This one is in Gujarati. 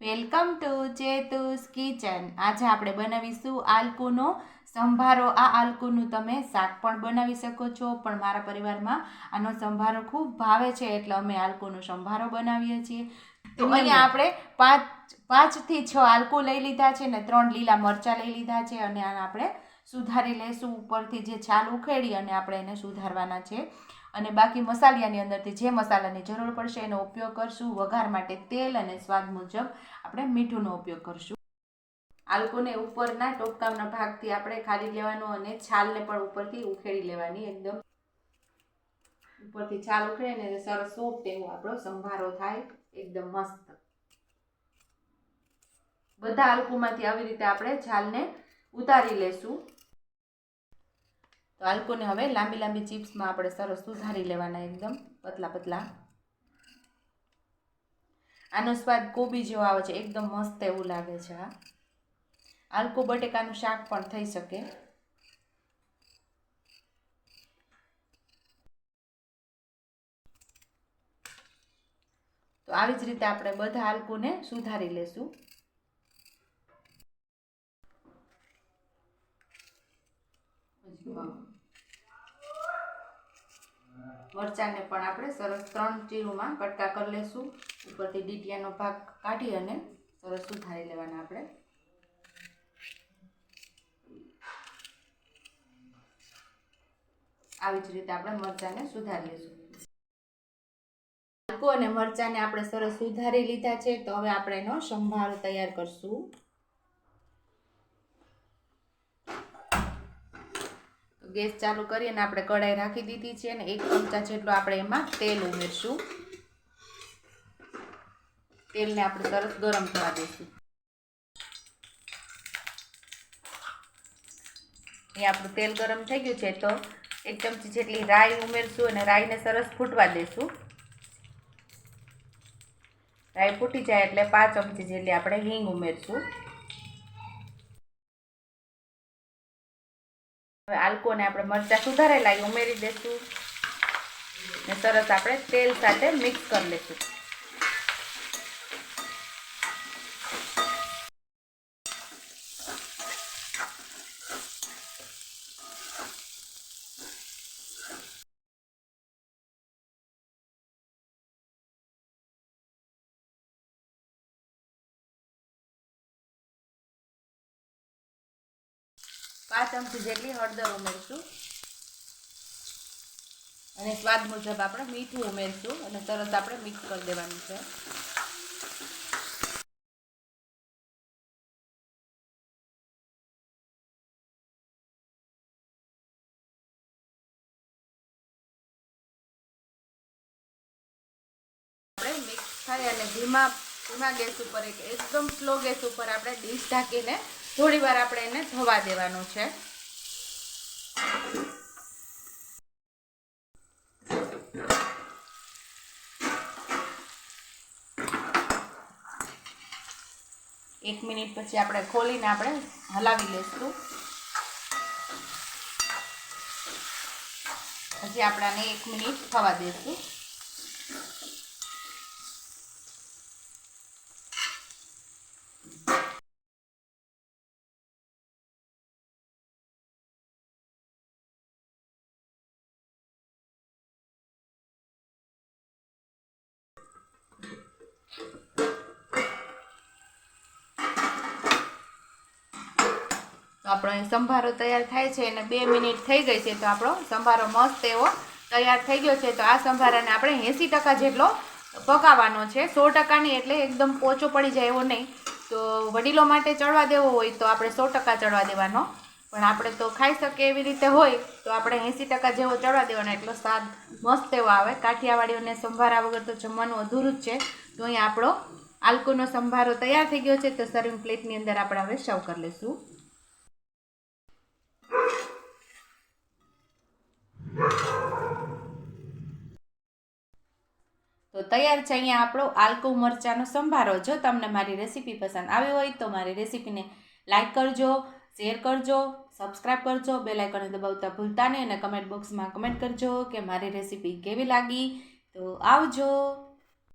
Welcome to ચેતુસ kitchen. આજે આપણે બનાવીશું આલકુનો સંભારો. આ આલકુનું તમે શાક પણ બનાવી શકો છો પણ મારા પરિવારમાં આનો સંભારો ખૂબ ભાવે છે એટલે અમે આલકુનો સંભારો બનાવીએ છીએ. તો અહીંયા આપણે પાંચ પાંચથી છ આલકુ લઈ લીધા છે ને ત્રણ લીલા મરચાં લઈ લીધા છે અને આને આપણે સુધારી લઈશું ઉપરથી જે છાલ ઉખેડી અને આપણે એને સુધારવાના છે. અને બાકી મસાલિયાની અંદરથી જે મસાલાની જરૂર પડશે એનો ઉપયોગ કરશું વઘાર માટે તેલ અને સ્વાદ મુજબ આપણે મીઠુંનો ઉપયોગ કરશું. આલકોને ઉપરના ટોપકામના ભાગથી આપણે ખાલી લેવાનો અને છાલને પણ ઉપરથી ઉખેડી લેવાની એકદમ. ઉપરથી છાલ ઉખડે ને એટલે સરસ સોફ્ટ એવો આપણો સંભારો થાય એકદમ મસ્ત. બધા આલકુમાંથી આવી રીતે આપણે છાલને ઉતારી લેશું. તો આલકોને હવે લાંબી લાંબી ચિપ્સમાં આપણે સરસ સુધારી લેવાના એકદમ, પતલા પતલા. આનો સ્વાદ કોબી જેવો આવે છે, એકદમ મસ્ત એવું લાગે છે આ. આલકો બટેકાનું શાક પણ થઈ શકે. તો આવી જ રીતે આપણે બધા આલકોને સુધારી લેશું. મરચાંને પણ આપણે સરસ ત્રણ ચીરુમાં કટકા કરી લેશું. ઉપરથી ડીટીયાનો ભાગ કાઢી અને સરસ સુધારી લેવાના આપણે. આવી જ રીતે આપણે મરચાંને સુધારી લઈશું અને મરચાંને આપણે સરસ સુધારી લીધા છે. તો હવે આપણે એનો સંભારો તૈયાર કરશું. ગેસ ચાલુ કરી અને આપણે કઢાઈ રાખી દીધી છે અને એક ચમચા જેટલું આપણે એમાં તેલ ઉમેરશું. તેલને આપણે સરસ ગરમ થવા દઈશું. એ આપણું તેલ ગરમ થઈ ગયું છે તો એક ચમચી જેટલી રાઈ ઉમેરશું અને રાઈને સરસ ફૂટવા દઈશું રાઈ ફૂટી જાય એટલે પાંચ ચમચી જેટલી આપણે હિંગ ઉમેરશું. હવે આલકોને આપણે મરચાં સુધારેલા, એ ઉમેરી દઈશું ને સરસ આપણે તેલ સાથે મિક્સ કરી લઈશું પાંચ ચમચી જેટલી હળદર ઉમેરશું. અને સ્વાદ મુજબ આપણે મીઠું ઉમેરશું અને તરત આપણે મિક્સ કરી દેવાનું છે. આપણે મિક્સ થાય અને ધીમા ધીમા ગેસ ઉપર એક એકદમ સ્લો ગેસ ઉપર આપણે ડીશ ઢાંકીને થોડી વાર આપણે એને થવા દેવાનું છે. એક મિનિટ પછી આપણે ખોલીને આપણે હલાવી લઈશું પછી આપણે એક મિનિટ થવા દઈશું આપણો સંભારો તૈયાર થાય છે અને બે મિનિટ થઈ ગઈ છે તો આપણો સંભારો મસ્ત એવો તૈયાર થઈ ગયો છે તો આ સંભારાને આપણે એંસી ટકા જેટલો પકાવવાનો છે. સો ટકાની એટલે એકદમ પોચો પડી જાય એવો નહીં. તો વડીલો માટે ચડવા દેવો હોય તો આપણે સો ટકા ચડવા દેવાનો. પણ આપણે તો ખાઈ શકીએ એવી રીતે હોય, તો આપણે એંસી ટકા જેવો ચડવા દેવાનો, એટલો સ્વાદ મસ્ત એવો આવે. કાઠિયાવાડીઓને સંભારા વગર તો જમવાનું અધૂરું જ છે. તો અહીંયા આપણો આલકોનો સંભારો તૈયાર થઈ ગયો છે, તો સર્વિંગ પ્લેટની અંદર આપણે હવે સર્વ કરી લઈશું. તો તૈયાર છે અહીંયા આપણો આલકો મરચાંનો સંભારો. જો તમને મારી રેસીપી પસંદ આવી હોય તો મારી રેસીપીને લાઈક કરજો શેર કરજો સબસ્ક્રાઈબ કરજો બે લાઇકને દબાવતા ભૂલતા નહીં અને કમેન્ટ બોક્સમાં કમેન્ટ કરજો કે મારી રેસીપી કેવી લાગી. તો આવજો.